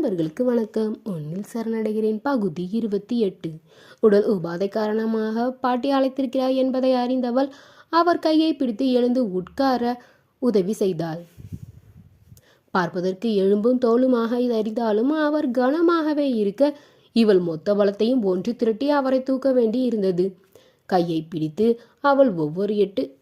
நண்பர்களுக்கு வணக்கம். ஒன்னில் சரணடைகிறேன். பகுதி இருபத்தி எட்டு. உடல் உபாதை காரணமாக பாட்டி அழைத்திருக்கிறார் என்பதை அறிந்தவள் அவர் கையை பிடித்து எழுந்து உட்கார உதவி செய்தாள். பார்ப்பதற்கு எழும்பும் தோலுமாக அறிந்தாலும் அவர் கனமாகவே இருக்க இவள் மொத்த பலத்தையும் ஒன்று திரட்டி அவரை தூக்க வேண்டி இருந்தது. கையை பிடித்து அவள் ஒவ்வொரு எட்டு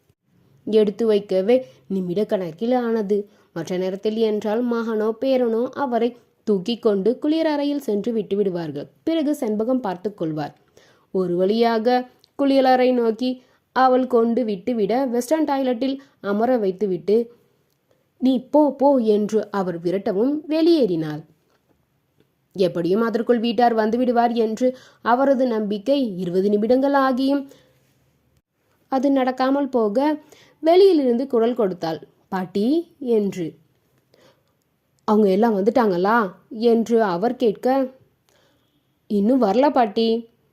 எடுத்து வைக்கவே நிமிட கணக்கில் ஆனது. மற்ற நேரத்தில் என்றால் மகனோ பேரனோ அவரை தூக்கி கொண்டு குளியலறையில் சென்று விட்டுவிடுவார்கள். பிறகு செண்பகம் பார்த்து கொள்வார். ஒரு வழியாக குளியலறை நோக்கி அவள் கொண்டு விட்டுவிட வெஸ்டர்ன் டாய்லெட்டில் அமர வைத்துவிட்டு நீ போ போ என்று அவர் விரட்டவும் வெளியேறினாள். எப்படியும் அதற்குள் வீட்டார் வந்து விடுவார் என்று அவரது நம்பிக்கை இருபது நிமிடங்கள் ஆகியும் அது நடக்காமல் போக வெளியிலிருந்து குரல் கொடுத்தாள். பாட்டி என்று அவங்க எல்லாம் வந்துட்டாங்களா? என்று அவர் கேட்க இன்னும் வரல பாட்டி.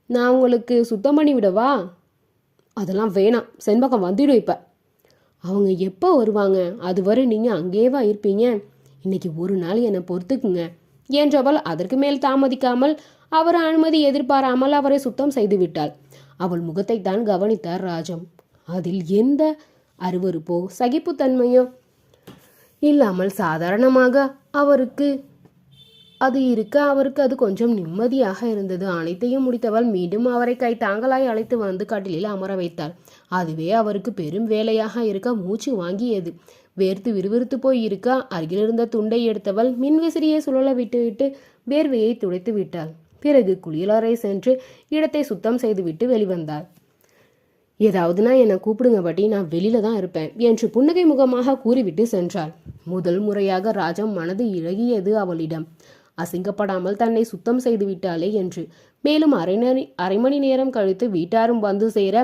நான் உங்களுக்கு சுத்தம் பண்ணி விடவா? அதெல்லாம் வேணாம். செண்பகம் வந்துடும் இப்போ. அவங்க எப்போ வருவாங்க? அதுவரை நீங்கள் அங்கேவா இருப்பீங்க? இன்னைக்கு ஒரு நாள் என்னை பொறுத்துக்குங்க. என்றவள் அதற்கு மேல் தாமதிக்காமல் அவர் அனுமதி எதிர்பாராமல் அவரை சுத்தம் செய்து விட்டாள். அவள் முகத்தை தான் கவனித்தார் ராஜம். அதில் எந்த அருவருப்போ சகிப்புத்தன்மையோ இல்லாமல் சாதாரணமாக அவருக்கு அது இருக்க அவருக்கு அது கொஞ்சம் நிம்மதியாக இருந்தது. அனைத்தையும் முடித்தவள் மீண்டும் அவரை கை தாங்களாய் அழைத்து வந்து கட்டிலில் அமர வைத்தாள். அதுவே அவருக்கு பெரும் வேலையாக இருக்க மூச்சு வாங்கியது. வேர்த்து விறுவிறுத்து போய் இருக்க அருகிலிருந்த துண்டை எடுத்தவள் மின்விசிறியை சுழல விட்டுவிட்டு வேர்வையை துடைத்து விட்டாள். பிறகு குளியலறை சென்று இடத்தை சுத்தம் செய்துவிட்டு வெளிவந்தாள். ஏதாவதுனா என்னை கூப்பிடுங்க பாட்டி நான் வெளியில தான் இருப்பேன் என்று புன்னகை முகமாக கூறிவிட்டு சென்றாள். முதல் முறையாக ராஜம் மனது இழகியது அவளிடம். அசிங்கப்படாமல் தன்னை சுத்தம் செய்து விட்டாளே என்று. மேலும் அரை அரை மணி நேரம் கழித்து வீட்டாரும் வந்து சேர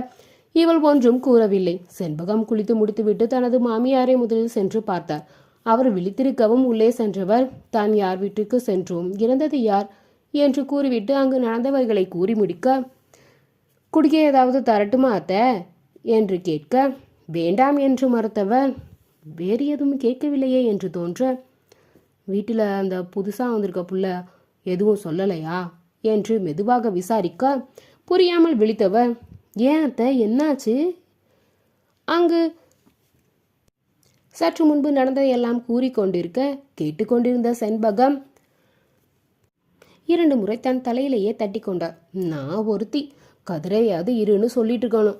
இவள் ஒன்றும் கூறவில்லை. செண்பகம் குளித்து முடித்துவிட்டு தனது மாமியாரை முதலில் சென்று பார்த்தார். அவர் விழித்திருக்கவும் உள்ளே சென்றவர் தான் யார் வீட்டுக்கு சென்றோம் இறந்தது யார்? என்று கூறிவிட்டு அங்கு நடந்தவர்களை கூறி முடிக்க குடிக்க ஏதாவது தரட்டுமா அத்தை? என்று கேட்க வேண்டாம் என்று மறுத்தவர் வேறு எதுவும் கேட்கவில்லையே என்று தோன்ற வீட்டில் அந்த புதுசாக வந்திருக்க புள்ள எதுவும் சொல்லலையா? என்று மெதுவாக விசாரிக்க புரியாமல் விழித்தவர் ஏன் அத்தை என்னாச்சு? அங்கு சற்று முன்பு நடந்ததையெல்லாம் கூறிக்கொண்டிருக்க கேட்டுக்கொண்டிருந்த செண்பகம் இரண்டு முறை தன் தலையிலேயே தட்டி கொண்டார் நான் ஒருத்தி கதிரையாவது இருன்னு சொல்லிட்டு இருக்கணும்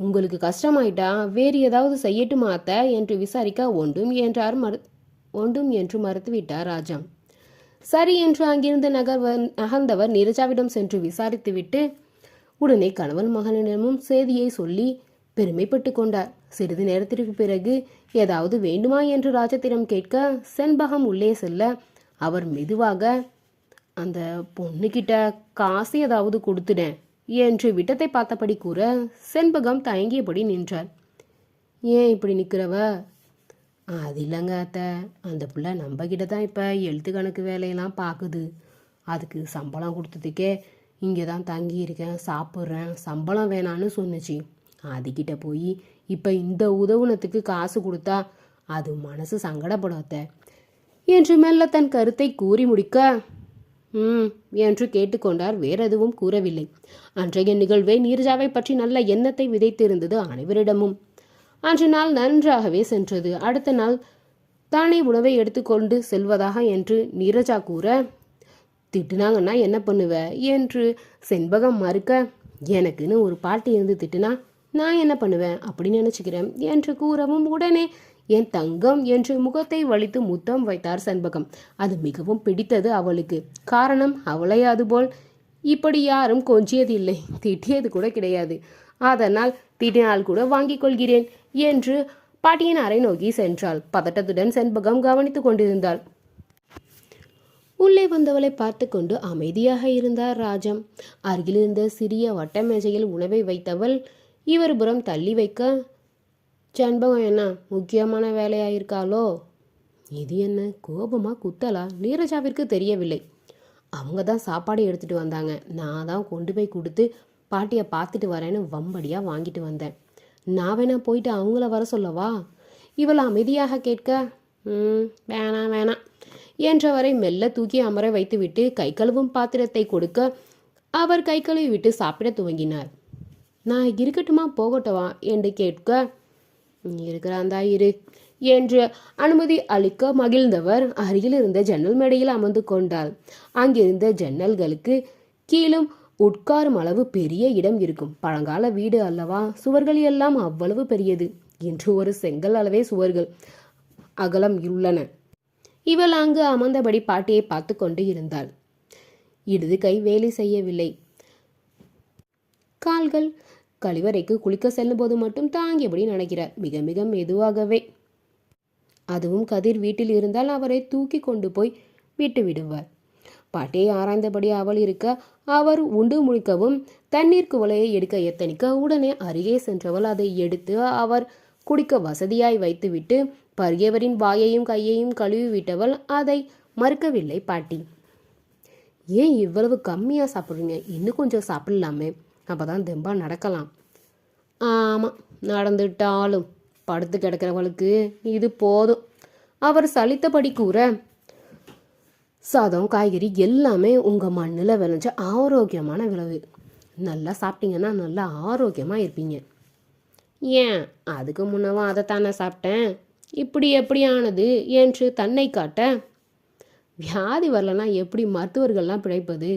உங்களுக்கு கஷ்டமாயிட்டா வேறு ஏதாவது செய்யட்டு மாத்த என்று விசாரிக்க ஒன்றும் என்றார் மறு ஒன்றும் என்று மறுத்துவிட்டார் ராஜா சரி என்று அங்கிருந்து நகர்வர் நகர்ந்தவர் நீரஜாவிடம் சென்று விசாரித்துவிட்டு உடனே கணவன் மகனிடமும் செய்தியை சொல்லி பெருமைப்பட்டு கொண்டார். சிறிது நேரத்திற்கு பிறகு ஏதாவது வேண்டுமா என்று ராஜத்திடம் கேட்க செண்பகம் உள்ளே செல்ல அவர் மெதுவாக அந்த பொண்ணுக்கிட்ட காசு ஏதாவது கொடுத்துட்டேன். என்று விட்டத்தை பார்த்தபடி கூற செண்பகம் தயங்கியபடி நின்றார். ஏன் இப்படி நிற்கிறவ? அது இல்லைங்க அத்தை. அந்த பிள்ளை நம்மக்கிட்ட தான் இப்போ எழுத்து கணக்கு வேலையெல்லாம் பார்க்குது. அதுக்கு சம்பளம் கொடுத்ததுக்கே இங்கே தான் தங்கியிருக்கேன் சாப்பிட்றேன் சம்பளம் வேணான்னு சொன்னுச்சு. அதுக்கிட்ட போய் இப்போ இந்த உதவுனத்துக்கு காசு கொடுத்தா அது மனசு சங்கடப்படும் அத்தை. என்று மெல்ல தன் கருத்தை கூறி முடிக்க ம் என்று கேட்டுக்கொண்டார். வேற எதுவும் கூறவில்லை. அன்றைய நிகழ்வே நீர்ஜாவை பற்றி நல்ல எண்ணத்தை விதைத்திருந்தது அனைவரிடமும். அன்று நாள் நன்றாகவே சென்றது. அடுத்த நாள் தானே உணவை எடுத்துக்கொண்டு செல்வதாக என்று நீரஜா கூற திட்டுனாங்கன்னா என்ன பண்ணுவ? என்று செண்பகம் மறுக்க எனக்குன்னு ஒரு பாட்டி இருந்து திட்டுனா நான் என்ன பண்ணுவேன் அப்படின்னு நினச்சிக்கிறேன் என்று கூறவும் உடனே என் தங்கம் என்று முகத்தை வலித்து முத்தம் வைத்தார் செண்பகம். அது மிகவும் பிடித்தது அவளுக்கு. காரணம் அவளை அதுபோல் இப்படி யாரும் கொஞ்சியதில்லை. திட்டியது கூட கிடையாது. அதனால் திட்டினால் கூட வாங்கிக் கொள்கிறேன் என்று பாட்டியின் அறை நோக்கி சென்றாள். பதட்டத்துடன் செண்பகம் கவனித்துக் கொண்டிருந்தாள். உள்ளே வந்தவளை பார்த்து கொண்டு அமைதியாக இருந்தார் ராஜம். அருகிலிருந்த சிறிய வட்ட மேஜையில் உணவை வைத்தவள் இவர் புறம் தள்ளி வைக்க செண்பகம் என்ன? முக்கியமான வேலையாக இருக்காளோ இது என்ன? கோபமாக குத்தலா? நீரஜாவிற்கு தெரியவில்லை. அவங்க தான் சாப்பாடு எடுத்துகிட்டு வந்தாங்க. நான் தான் கொண்டு போய் கொடுத்து பாட்டியை பார்த்துட்டு வரேன்னு வம்படியாக வாங்கிட்டு வந்தேன். நான் வேணா போயிட்டு அவங்கள வர சொல்லவா? இவள் அமைதியாக கேட்க ம் வேணாம் வேணாம் என்றவரை மெல்ல தூக்கி அமர வைத்துவிட்டு கை கழுவும் பாத்திரத்தை கொடுக்க அவர் கை கழுவி விட்டு சாப்பிட துவங்கினார். நான் இருக்கட்டுமா போகட்டவா என்று கேட்க இருக்கிறாந்தா இரு என்று அனுமதி அளிக்க மகிழ்ந்தவர் அருகில் இருந்த ஜன்னல் மேடையில் அமர்ந்து கொண்டாள் அங்கிருந்த ஜன்னல்களுக்கு கீழும் உட்காரும் அளவு பெரிய இடம் இருக்கும். பழங்கால வீடு அல்லவா? சுவர்கள் எல்லாம் அவ்வளவு பெரியது. என்று ஒரு செங்கல் அளவே சுவர்கள் அகலம் உள்ளன. இவள் அங்கு அமர்ந்தபடி பாட்டியை பார்த்து கொண்டு இருந்தாள். இடது கை வேலை செய்யவில்லை. கால்கள் கழிவறைக்கு குளிக்க செல்லும்போது மட்டும் தாங்கியபடி நடக்கிறார் மிக மிக மெதுவாகவே. அதுவும் கதிர் வீட்டில் இருந்தால் அவரை தூக்கி கொண்டு போய் விட்டு விடுவார் பாட்டியை ஆராய்ந்தபடி அவள் இருக்க அவர் உண்டு முழிக்கவும் தண்ணீர் குவலையை எடுக்க எத்தனிக்க உடனே அருகே சென்றவள் அதை எடுத்து அவர் குடிக்க வசதியாய் வைத்துவிட்டு பருகியவரின் வாயையும் கையையும் கழுவி விட்டவள் அதை மறுக்கவில்லை பாட்டி. ஏன் இவ்வளவு கம்மியாக சாப்பிட்றீங்க? இன்னும் கொஞ்சம் சாப்பிடலாமே. அப்போ தான் தெம்பாக நடக்கலாம். ஆமாம் நடந்துட்டாலும் படுத்து கிடக்கிறவளுக்கு இது போதும். அவர் சலித்தபடி கூற சாதம் காய்கறி எல்லாமே உங்கள் மண்ணில் விளைஞ்ச ஆரோக்கியமான விளைவு. நல்லா சாப்பிட்டீங்கன்னா நல்லா ஆரோக்கியமாக இருப்பீங்க. ஏன்? அதுக்கு முன்னவா அதை தானே சாப்பிட்டேன். இப்படி எப்படி ஆனது என்று தன்னை காட்ட வியாதி வரலனா எப்படி மருத்துவர்கள்லாம் பிழைப்பது?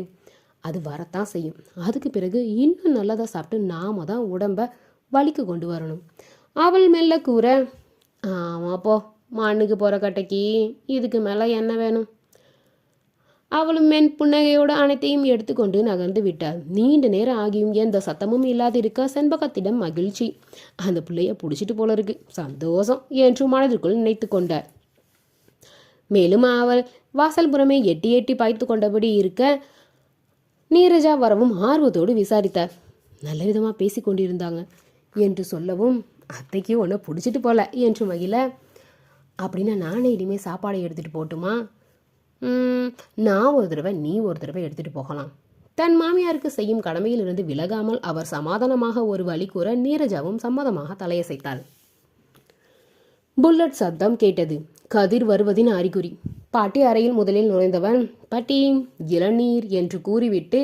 அது வரத்தான் செய்யும். அதுக்கு பிறகு இன்னும் நல்லதாக சாப்பிட்டு நாம தான் உடம்ப வலிக்கு கொண்டு வரணும். அவள் மெல்ல கூற ஆமாப்போ மண்ணுக்கு போகிற கட்டைக்கு இதுக்கு மேலே என்ன வேணும்? அவளும் மென் புன்னகையோடு அனைத்தையும் எடுத்துக்கொண்டு நகர்ந்து விட்டாள். நீண்ட நேரம் ஆகியும் எந்த சத்தமும் இல்லாதிருக்க செண்பகத்திடம் மகிழ்ச்சி. அந்த பிள்ளைய பிடிச்சிட்டு போல இருக்கு. சந்தோஷம் என்று மனதிற்குள் நினைத்து கொண்டார் மேலும் அவள் வாசல் புறமே எட்டி எட்டி பாய்த்து கொண்டபடி இருக்க நீரஜா வரவும் ஆர்வத்தோடு விசாரித்தார். நல்ல விதமாக பேசி கொண்டிருந்தாங்க. என்று சொல்லவும் அத்தைக்கு ஒன்றை பிடிச்சிட்டு போல என்று மகிழ அப்படின்னா நானே இனிமேல் சாப்பாடை எடுத்துகிட்டு போட்டுமா? நான் ஒரு தடவை நீ ஒரு தடவை எடுத்துகிட்டு போகலாம். தன் மாமியாருக்கு செய்யும் கடமையிலிருந்து விலகாமல் அவர் சமாதானமாக ஒரு வழி கூற நீரஜாவும் சம்மதமாக தலையசைத்தாள். புல்லட் சத்தம் கேட்டது. கதிர் வருவதின் அறிகுறி. பாட்டி அறையில் முதலில் நுழைந்தவன் பாட்டி இளநீர் என்று கூறிவிட்டு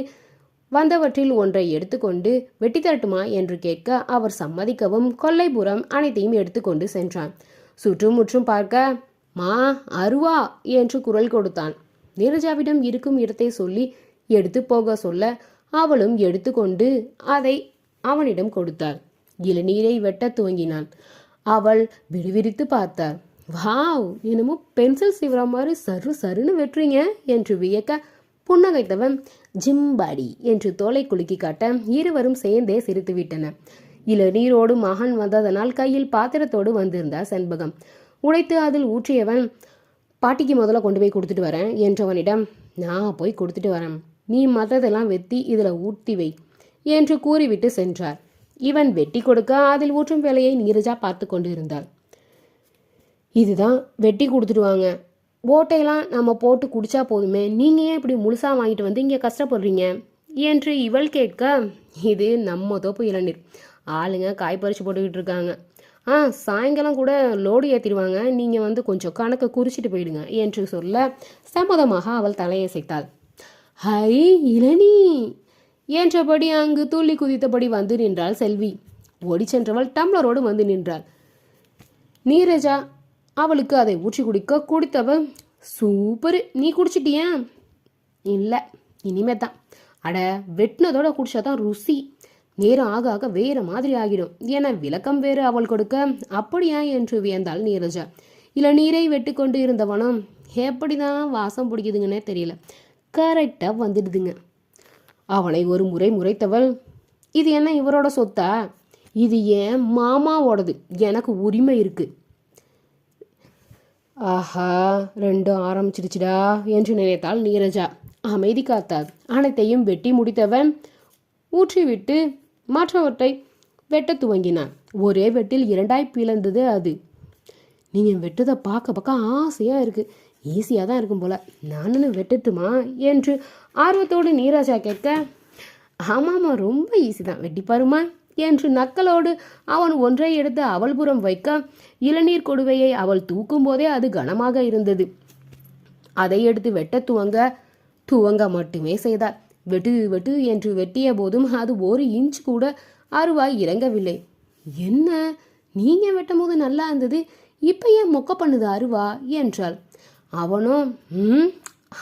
வந்தவற்றில் ஒன்றை எடுத்துக்கொண்டு வெட்டி தரட்டுமா? என்று கேட்க அவர் சம்மதிக்கவும் கொல்லைபுரம் அனைத்தையும் எடுத்துக்கொண்டு சென்றான். சுற்றுமுற்றும் பார்க்க மா அருவா என்று குரல் கொடுத்தான். நீரஜாவிடம் இருக்கும் இடத்தை சொல்லி எடுத்து போக சொல்ல அவளும் எடுத்துக்கொண்டு அதை அவனிடம் கொடுத்தாள். இளநீரை வெட்டத் துவங்கினான் அவள் விடுவிரித்து பார்த்தாள். வாவ் என்னமோ பென்சில் சீவுற மாதிரி சரு சருன்னு வெட்டுறீங்க என்று வியக்க புன்னகைத்தவன் ஜிம்பாடி என்று தோலை குலுக்கி காட்ட இருவரும் சேர்ந்தே சிரித்துவிட்டன இளநீரோடு மகன் வந்ததனால் கையில் பாத்திரத்தோடு வந்திருந்தார் செண்பகம். உடைத்து அதில் ஊற்றியவன் பாட்டிக்கு முதல்ல கொண்டு போய் கொடுத்துட்டு வரேன் என்றவனிடம் நான் போய் கொடுத்துட்டு வரேன். நீ மற்றதெல்லாம் வெத்தி இதில் ஊற்றி வை என்று கூறிவிட்டு சென்றார். இவன் வெட்டி கொடுக்க அதில் ஊற்றும் வேலையை நீரஜா பார்த்து கொண்டு இருந்தாள் இதுதான் வெட்டி கொடுத்துடுவாங்க. ஓட்டையெல்லாம் நம்ம போட்டு குடிச்சா போதுமே நீங்கள் ஏன் இப்படி முழுசாக வாங்கிட்டு வந்து இங்கே கஷ்டப்படுறீங்க? என்று இவள் கேட்க இது நம்ம தோப்பு இளநீர். ஆளுங்க காய் பறிச்சு போட்டுக்கிட்டு இருக்காங்க. ஆ சாயங்காலம் கூட லோடு ஏற்றிடுவாங்க நீங்கள் வந்து கொஞ்சம் கணக்கை குறிச்சிட்டு போயிடுங்க என்று சொல்ல சம்மதமாக அவள் தலையசைத்தாள் ஹை இளநீ! என்றபடி அங்கு துள்ளி குதித்தபடி வந்து நின்றாள் செல்வி. ஓடி சென்றவள் டம்ளரோடு வந்து நின்றாள். நீரஜா அவளுக்கு அதை ஊற்றி குடிக்க குடித்தவ சூப்பரு நீ குடிச்சிட்டியா? இல்லை இனிமே தான் அட வெட்டினதோட குடிச்சாதான் ருசி. நேரம் ஆக ஆக வேற மாதிரி ஆகிடும். என விளக்கம் வேறு அவள் கொடுக்க அப்படியா? என்று வியந்தாள் நீரஜா. இல்லை நீரை வெட்டி கொண்டு இருந்தவனும் எப்படிதான் வாசம் பிடிக்குதுங்கன்னே தெரியல. கரெக்டாக வந்துடுதுங்க. அவளை ஒரு முறை முறைத்தவள் இது என்ன இவரோட சொத்தா? இது ஏன் மாமாவோடது. எனக்கு உரிமை இருக்குது ஆஹா ரெண்டும் ஆரம்பிச்சிடுச்சுடா என்று நினைத்தாள் நீரஜா. அமைதி காத்தாள். அனைத்தையும் வெட்டி முடித்தவன் ஊற்றிவிட்டு மற்றவற்றை வெட்ட துவங்கினான். ஒரே வெட்டில் இரண்டாய் பிளந்தது அது. நீங்கள் வெட்டதை பார்க்க பார்க்க ஆசையாக இருக்குது ஈஸியாக தான் இருக்கும் போல. நானும் வெட்டட்டுமா? என்று ஆர்வத்தோடு நீராஜா கேட்க ஆமாம்மா ரொம்ப ஈஸி தான். வெட்டி பாருமா என்று நக்கலோடு அவன் ஒன்றை எடுத்து அவள் புறம் வைக்க இளநீர் கொடுவையை அவள் தூக்கும் போதே அது கனமாக இருந்தது. அதை எடுத்து வெட்ட துவங்க துவங்க மட்டுமே செய்தார் வெட்டு வெட்டு என்று வெட்டிய போதும் அது ஒரு இன்ச் கூட அருவாய் இறங்கவில்லை. என்ன? நீங்க வெட்டும் போது நல்லா இருந்தது. இப்போ ஏன் மொக்க பண்ணுது அருவா? என்றாள். அவனும் ம்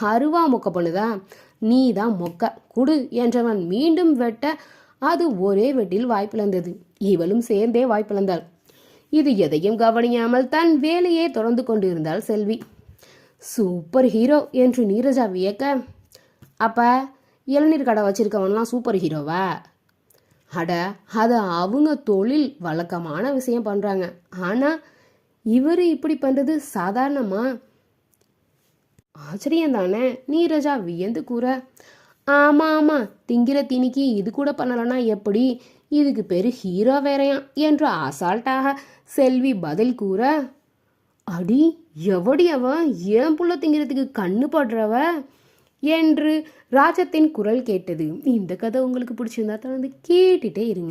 அருவா மொக்க பண்ணுதா? நீ தான் மொக்க. குடு என்றவன் மீண்டும் வெட்ட அது ஒரே வெட்டில் வாய்ப்பிழந்தது. இவளும் சேர்ந்தே வாய்ப்பிழந்தாள். இது எதையும் கவனியாமல் தன் வேலையே தொடர்ந்து கொண்டிருந்தாள் செல்வி. சூப்பர் ஹீரோ என்று நீரஜா வியக்க அப்ப இளநீர் கடை வச்சிருக்கவன்லாம் சூப்பர் ஹீரோவா? அட அது அவங்க தொழில் வழக்கமான விஷயம் பண்றாங்க. ஆனா இவர் இப்படி பண்றது சாதாரணமா? ஆச்சரியம் தானே நீரஜா வியந்து கூற ஆமாம் ஆமாம் திங்கிற திணிக்கு இது கூட பண்ணலன்னா எப்படி? இதுக்கு பேர் ஹீரோ வேறையாம் என்று அசால்ட்டாக செல்வி பதில் கூற அடி எவடி அவ? ஏன் புள்ள திங்கிறதுக்கு கண்ணு படுறவ? என்று ராஜத்தின் குரல் கேட்டது. இந்த கதை உங்களுக்கு பிடிச்சிருந்தா தொடர்ந்து கேட்டுட்டே இருங்க.